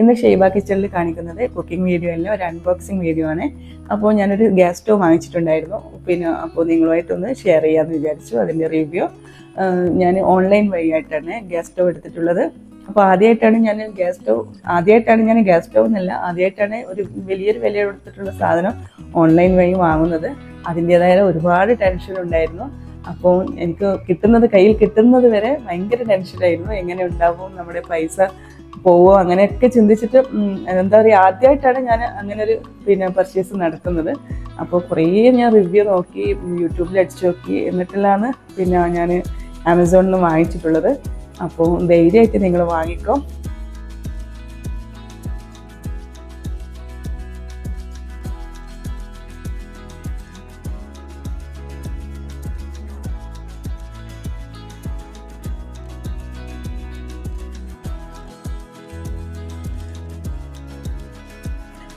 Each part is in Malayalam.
ഇന്ന് ഷെയ്ബ കിച്ചണിൽ കാണിക്കുന്നത് കുക്കിംഗ് വീഡിയോ അല്ല ഒരു അൺബോക്സിങ് വീഡിയോ ആണ്. അപ്പോൾ ഞാനൊരു ഗ്യാസ് സ്റ്റോവ് വാങ്ങിച്ചിട്ടുണ്ടായിരുന്നു. പിന്നെ അപ്പോൾ നിങ്ങളുമായിട്ടൊന്ന് ഷെയർ ചെയ്യാമെന്ന് വിചാരിച്ചു അതിന്റെ റിവ്യൂ ഞാൻ ഓൺലൈൻ വഴിയായിട്ടാണ് ഗ്യാസ് സ്റ്റോവ് എടുത്തിട്ടുള്ളത്. അപ്പോൾ ആദ്യമായിട്ടാണ് ഞാൻ ഗ്യാസ് സ്റ്റോവ് ആദ്യമായിട്ടാണ് ഞാൻ ഗ്യാസ് സ്റ്റോവ് എന്നല്ല ആദ്യമായിട്ടാണ് ഒരു വലിയൊരു വില കൊടുത്തിട്ടുള്ള സാധനം ഓൺലൈൻ വഴി വാങ്ങുന്നത്. അതിന്റേതായ ഒരുപാട് ടെൻഷൻ ഉണ്ടായിരുന്നു. അപ്പോൾ എനിക്ക് കിട്ടുന്നത് കയ്യിൽ കിട്ടുന്നത് വരെ ഭയങ്കര ടെൻഷനായിരുന്നു എങ്ങനെ ഉണ്ടാവും നമ്മുടെ പൈസ പോവോ അങ്ങനെയൊക്കെ ചിന്തിച്ചിട്ട് എന്താ പറയുക ആദ്യമായിട്ടാണ് ഞാൻ അങ്ങനെ ഒരു പിന്നെ പർച്ചേസ് നടത്തുന്നത്. അപ്പോൾ കുറേ ഞാൻ റിവ്യൂ നോക്കി യൂട്യൂബിൽ അടിച്ചു നോക്കി എന്നിട്ടുള്ളതാണ് പിന്നെ ഞാൻ ആമസോണിൽ നിന്ന് വാങ്ങിച്ചിട്ടുള്ളത്. അപ്പോൾ ധൈര്യമായിട്ട് നിങ്ങൾ വാങ്ങിക്കോ.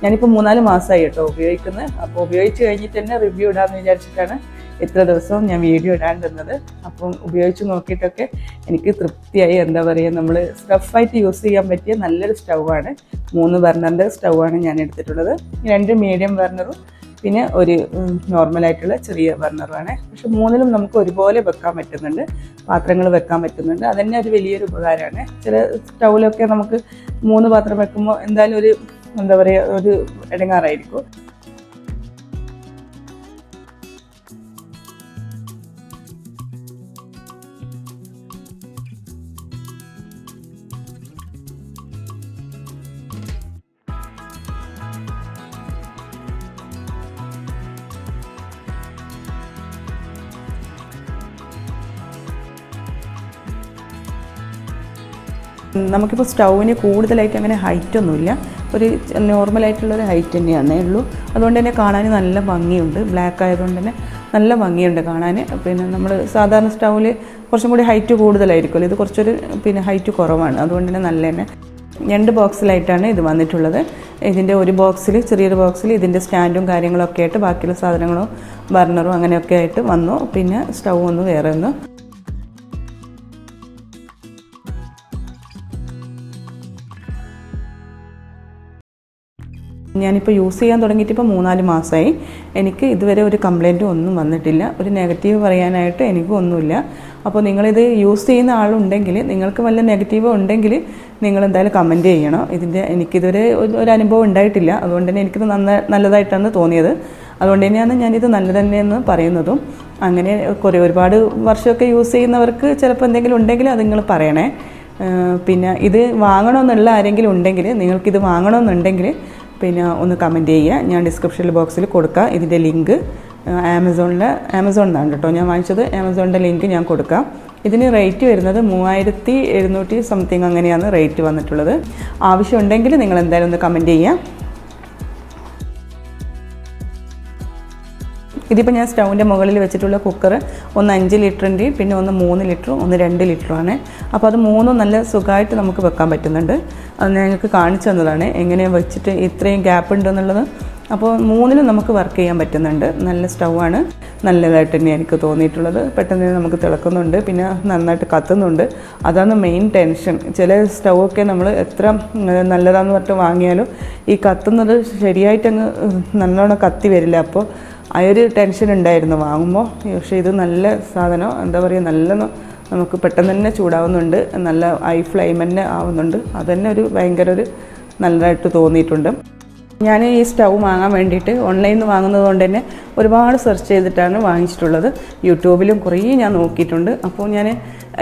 ഞാനിപ്പോൾ മൂന്നാൽ മാസമായി കേട്ടോ ഉപയോഗിക്കുന്നത് അപ്പോൾ ഉപയോഗിച്ച് കഴിഞ്ഞിട്ട് തന്നെ റിവ്യൂ ഇടാമെന്ന് വിചാരിച്ചിട്ടാണ് ഇത്ര ദിവസവും ഞാൻ വീഡിയോ ഇടാൻ ഇടാണ്ടിരുന്നത്. അപ്പം ഉപയോഗിച്ച് നോക്കിയിട്ടൊക്കെ എനിക്ക് തൃപ്തിയായി. എന്താ പറയുക നമ്മൾ സ്റ്റഫായിട്ട് യൂസ് ചെയ്യാൻ പറ്റിയ നല്ലൊരു സ്റ്റൗവാണ് മൂന്ന് ബർണറിന്റെ സ്റ്റൗവാണ് ഞാൻ എടുത്തിട്ടുള്ളത്. രണ്ട് മീഡിയം ബർണറും പിന്നെ ഒരു നോർമലായിട്ടുള്ള ചെറിയ ബർണറുമാണ് പക്ഷെ മൂന്നിലും നമുക്ക് ഒരുപോലെ വെക്കാൻ പറ്റുന്നുണ്ട്. പാത്രങ്ങൾ വെക്കാൻ പറ്റുന്നുണ്ട്. അതന്നെ ഒരു വലിയൊരു ഉപകാരമാണ്. ചില സ്റ്റൗവിലൊക്കെ നമുക്ക് മൂന്ന് പാത്രം വെക്കുമ്പോൾ എന്തായാലും ഒരു എന്താ പറയുക ഒരു ഇടങ്ങാറായിരിക്കും. നമുക്കിപ്പോൾ സ്റ്റൗവിന് കൂടുതലായിട്ട് അങ്ങനെ ഹൈറ്റ് ഒന്നുമില്ല ഒരു നോർമലായിട്ടുള്ളൊരു ഹൈറ്റ് തന്നെയാണേ ഉള്ളൂ. അതുകൊണ്ട് തന്നെ കാണാൻ നല്ല ഭംഗിയുണ്ട്. ബ്ലാക്ക് ആയതുകൊണ്ട് തന്നെ നല്ല ഭംഗിയുണ്ട് കാണാൻ. പിന്നെ നമ്മൾ സാധാരണ സ്റ്റൗവിൽ കുറച്ചും കൂടി ഹൈറ്റ് കൂടുതലായിരിക്കുമല്ലോ. ഇത് കുറച്ചൊരു പിന്നെ ഹൈറ്റ് കുറവാണ്. അതുകൊണ്ട് തന്നെ നല്ല തന്നെ. രണ്ട് ബോക്സിലായിട്ടാണ് ഇത് വന്നിട്ടുള്ളത്. ഇതിന്റെ ഒരു ബോക്സിൽ ചെറിയൊരു ബോക്സിൽ ഇതിന്റെ സ്റ്റാൻഡും കാര്യങ്ങളൊക്കെ ആയിട്ട് ബാക്കിയുള്ള സാധനങ്ങളും ബർണറും അങ്ങനെയൊക്കെ ആയിട്ട് വന്നു. പിന്നെ സ്റ്റൗ ഒന്ന് വേറെ ഒന്ന് ഞാനിപ്പോൾ യൂസ് ചെയ്യാൻ തുടങ്ങിയിട്ട് ഇപ്പോൾ മൂന്നാൽ മാസമായി എനിക്ക് ഇതുവരെ ഒരു കംപ്ലൈന്റും ഒന്നും വന്നിട്ടില്ല. ഒരു നെഗറ്റീവ് പറയാനായിട്ട് എനിക്കും ഒന്നുമില്ല. അപ്പോൾ നിങ്ങളിത് യൂസ് ചെയ്യുന്ന ആളുണ്ടെങ്കിൽ നിങ്ങൾക്ക് വല്ല നെഗറ്റീവ് ഉണ്ടെങ്കിൽ നിങ്ങൾ എന്തായാലും കമന്റ് ചെയ്യണം. ഇതിന്റെ എനിക്കിതുവരെ ഒരു അനുഭവം ഉണ്ടായിട്ടില്ല. അതുകൊണ്ട് തന്നെ എനിക്കിത് നന്ന നല്ലതായിട്ടാണ് തോന്നിയത്. അതുകൊണ്ട് തന്നെയാണ് ഞാനിത് നല്ല തന്നെയെന്ന് പറയുന്നതും. അങ്ങനെ കുറേ ഒരുപാട് വർഷമൊക്കെ യൂസ് ചെയ്യുന്നവർക്ക് ചിലപ്പോൾ എന്തെങ്കിലും ഉണ്ടെങ്കിൽ അത് നിങ്ങൾ പറയണേ. പിന്നെ ഇത് വാങ്ങണമെന്നുള്ള ആരെങ്കിലും ഉണ്ടെങ്കിൽ നിങ്ങൾക്കിത് വാങ്ങണമെന്നുണ്ടെങ്കിൽ പിന്നെ ഒന്ന് കമന്റ് ചെയ്യുക. ഞാൻ ഡിസ്ക്രിപ്ഷൻ ബോക്സിൽ കൊടുക്കാം. ഇതിന്റെ ലിങ്ക് ആമസോണിൽ ആമസോണിൽ നിന്നാണ് കേട്ടോ ഞാൻ വാങ്ങിച്ചത്. ആമസോണിന്റെ ലിങ്ക് ഞാൻ കൊടുക്കാം. ഇതിന് റേറ്റ് വരുന്നത് മൂവായിരത്തി എഴുന്നൂറ്റി സംതിങ് അങ്ങനെയാണ് റേറ്റ് വന്നിട്ടുള്ളത്. ആവശ്യമുണ്ടെങ്കിൽ നിങ്ങൾ എന്തായാലും ഒന്ന് കമന്റ് ചെയ്യുക. ഇതിപ്പോൾ ഞാൻ സ്റ്റൗവിന്റെ മുകളിൽ വെച്ചിട്ടുള്ള കുക്കർ ഒന്ന് അഞ്ച് ലിറ്ററിന്റെയും പിന്നെ ഒന്ന് മൂന്ന് ലിറ്ററും ഒന്ന് രണ്ട് ലിറ്ററുമാണ്. അപ്പോൾ അത് മൂന്നും നല്ല സുഖമായിട്ട് നമുക്ക് വെക്കാൻ പറ്റുന്നുണ്ട്. അത് ഞങ്ങൾക്ക് കാണിച്ചു തന്നതാണ്. എങ്ങനെ വെച്ചിട്ട് ഇത്രയും ഗ്യാപ്പ് ഉണ്ടെന്നുള്ളത് അപ്പോൾ മൂന്നിലും നമുക്ക് വർക്ക് ചെയ്യാൻ പറ്റുന്നുണ്ട്. നല്ല സ്റ്റൗ ആണ്. നല്ലതായിട്ട് തന്നെ എനിക്ക് തോന്നിയിട്ടുള്ളത്. പെട്ടെന്ന് തന്നെ നമുക്ക് തിളക്കുന്നുണ്ട്. പിന്നെ നന്നായിട്ട് കത്തുന്നുണ്ട്. അതാണ് മെയിൻ ടെൻഷൻ ചില സ്റ്റൗ ഒക്കെ നമ്മൾ എത്ര നല്ലതാണെന്ന് പറഞ്ഞിട്ട് വാങ്ങിയാലും ഈ കത്തുന്നത് ശരിയായിട്ടങ്ങ് നല്ലോണം കത്തി വരില്ല. അപ്പോൾ ആ ഒരു ടെൻഷൻ ഉണ്ടായിരുന്നു വാങ്ങുമ്പോൾ. പക്ഷേ ഇത് നല്ല സാധനം. എന്താ പറയുക നല്ല നമുക്ക് പെട്ടെന്ന് തന്നെ ചൂടാവുന്നുണ്ട്. നല്ല ഐ ഫ്ലെയിം ആവുന്നുണ്ട്. അതന്നെ ഒരു ഭയങ്കര ഒരു നല്ലതായിട്ട് തോന്നിയിട്ടുണ്ട്. ഞാൻ ഈ സ്റ്റൗ വാങ്ങാൻ വേണ്ടിയിട്ട് ഓൺലൈനിൽ നിന്ന് വാങ്ങുന്നത് കൊണ്ട് തന്നെ ഒരുപാട് സെർച്ച് ചെയ്തിട്ടാണ് വാങ്ങിച്ചിട്ടുള്ളത്. യൂട്യൂബിലും കുറേ ഞാൻ നോക്കിയിട്ടുണ്ട്. അപ്പോൾ ഞാൻ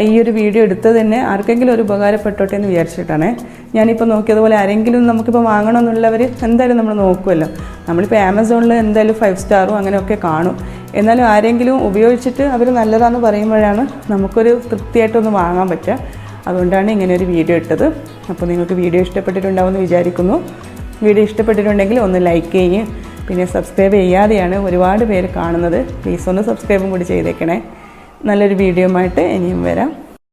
ഈ ഒരു വീഡിയോ എടുത്തത് തന്നെ ആർക്കെങ്കിലും ഒരു ഉപകാരപ്പെട്ടോട്ടെ എന്ന് വിചാരിച്ചിട്ടാണ്. ഞാനിപ്പോൾ നോക്കിയതുപോലെ ആരെങ്കിലും നമുക്കിപ്പോൾ വാങ്ങണമെന്നുള്ളവർ എന്തായാലും നമ്മൾ നോക്കുമല്ലോ നമ്മളിപ്പോൾ ആമസോണിൽ എന്തായാലും ഫൈവ് സ്റ്റാറും അങ്ങനെയൊക്കെ കാണും. എന്നാലും ആരെങ്കിലും ഉപയോഗിച്ചിട്ട് അവർ നല്ലതാണെന്ന് പറയുമ്പോഴാണ് നമുക്കൊരു തൃപ്തിയായിട്ടൊന്ന് വാങ്ങാൻ പറ്റുക. അതുകൊണ്ടാണ് ഇങ്ങനെ ഒരു വീഡിയോ ഇട്ടത്. അപ്പോൾ നിങ്ങൾക്ക് വീഡിയോ ഇഷ്ടപ്പെട്ടിട്ടുണ്ടാവുമെന്ന് വിചാരിക്കുന്നു. വീഡിയോ ഇഷ്ടപ്പെട്ടിട്ടുണ്ടെങ്കിൽ ഒന്ന് ലൈക്ക് ചെയ്യുക പിന്നെ സബ്സ്ക്രൈബ് ചെയ്യാതെയാണ് ഒരുപാട് പേര് കാണുന്നത്. പ്ലീസ് ഒന്ന് സബ്സ്ക്രൈബും കൂടി ചെയ്തേക്കണേ. നല്ലൊരു വീഡിയോ ആയിട്ട് ഇനിയും വരാം.